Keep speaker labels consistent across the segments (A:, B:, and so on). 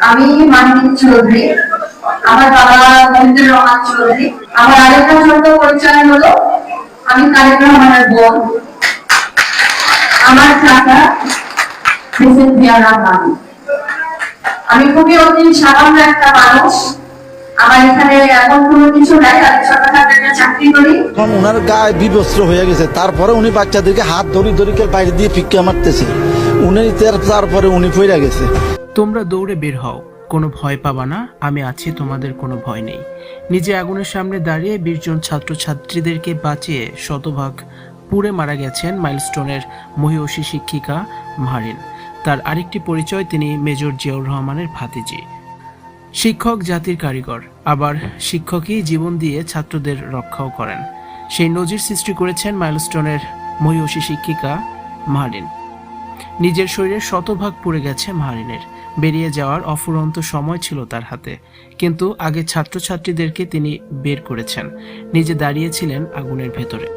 A: আমি মানিক চৌধুরী, আমার বাবা মহিন্দ্র রহমান চৌধুরী। আমার আরেকটা ছোট পরিচয় হলো, আমি তারেক রহমানের বোন। আমার রহমান। আমি খুবই অতি সাধারণ একটা মানুষ। আমার এখানে এমন কোনো কিছু নাই, আমি একটা চাকরি করি।
B: এখন ওনার গায়ে বিবস্ত্র হয়ে গেছে। তারপরে উনি বাচ্চাদেরকে হাত ধরি ধরিকে বাইরে দিয়ে ফিক্কা মারতেছে। উনি তার- তারপরে উনি ফিরে গেছে।
C: তোমরা দৌড়ে বের হও। কোনো ভয় পাবা না, আমি আছি, তোমাদের কোনো ভয় নেই। নিজে আগুনের সামনে দাঁড়িয়ে বিশজন ছাত্রছাত্রীদেরকে বাঁচিয়ে শতভাগ পুড়ে মারা গেছেন মাইলস্টোনের মহিষী শিক্ষিকা মারিন। তার আরেকটি পরিচয় তিনি মেজর জিয়াউর রহমানের ভাতিজি। শিক্ষক, জাতির কারিগর, আবার শিক্ষকই জীবন দিয়ে ছাত্রদের রক্ষাও করেন। সেই নজির সৃষ্টি করেছেন মাইলস্টোনের মহিষী শিক্ষিকা মারিন। নিজের শরীরের শতভাগ পুড়ে গেছে মারিনের বেরিয়ে যাওয়ার অফুরন্ত সময় ছিল তার হাতে। কিন্তু আগে ছাত্রছাত্রীদেরকে তিনি বের করেছেন। নিজে দাঁড়িয়েছিলেন আগুনের ভেতরে।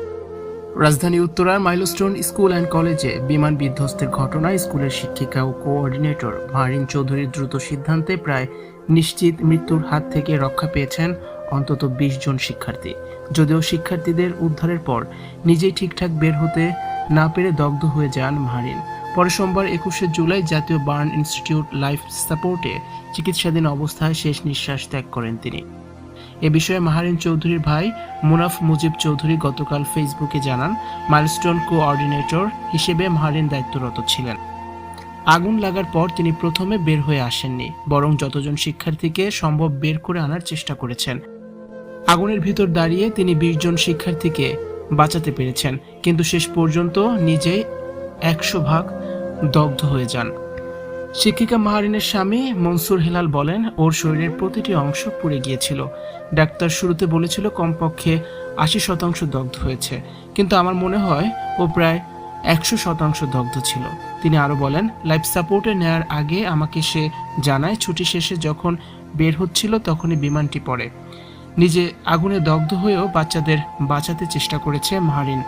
C: রাজধানী উত্তরার মাইলস্টোন স্কুল অ্যান্ড কলেজে বিমান বিধ্বস্তের ঘটনায় স্কুলের শিক্ষিকা ও কোঅর্ডিনেটর মারিন চৌধুরীর দ্রুত সিদ্ধান্তে প্রায় নিশ্চিত মৃত্যুর হাত থেকে রক্ষা পেয়েছেন অন্তত বিশ জন শিক্ষার্থী। যদিও শিক্ষার্থীদের উদ্ধারের পর নিজেই ঠিকঠাক বের হতে না পেরে দগ্ধ হয়ে যান মারিন পরে সোমবার একুশে জুলাই জাতীয় বার্ন ইনস্টিটিউট লাইফ সাপোর্টে চিকিৎসাধীন অবস্থায় শেষ নিঃশ্বাস ত্যাগ করেন তিনি। এ বিষয়ে মাহারিন চৌধুরীর ভাই মুনাফ মুজিব চৌধুরী গতকাল ফেসবুকে জানান, মাইলস্টোন কোঅর্ডিনেটর হিসেবে মাহারিন দায়িত্বরত ছিলেন। আগুন লাগার পর তিনি প্রথমে বের হয়ে আসেননি, বরং যতজন শিক্ষার্থীকে সম্ভব বের করে আনার চেষ্টা করেছেন। আগুনের ভিতর দাঁড়িয়ে তিনি বিশ জন শিক্ষার্থীকে বাঁচাতে পেরেছেন। কিন্তু শেষ পর্যন্ত নিজেই একশো ভাগ দগ্ধ হয়ে যান। শিক্ষিকা মাহারিনের স্বামী মনসুর হেলাল বলেন, ওর শরীরের প্রতিটি অংশ পুড়ে গিয়েছিল। ডাক্তার শুরুতে বলেছিল কমপক্ষে আশি শতাংশ দগ্ধ হয়েছে। কিন্তু আমার মনে হয় ও প্রায় একশো শতাংশ দগ্ধ ছিল। তিনি আরও বলেন, লাইফ সাপোর্টে নেয়ার আগে আমাকে সে জানায়, ছুটি শেষে যখন বের হচ্ছিল তখনই বিমানটি পড়ে। নিজে আগুনে দগ্ধ হয়েও বাচ্চাদের বাঁচাতে চেষ্টা করেছে মাহারিন।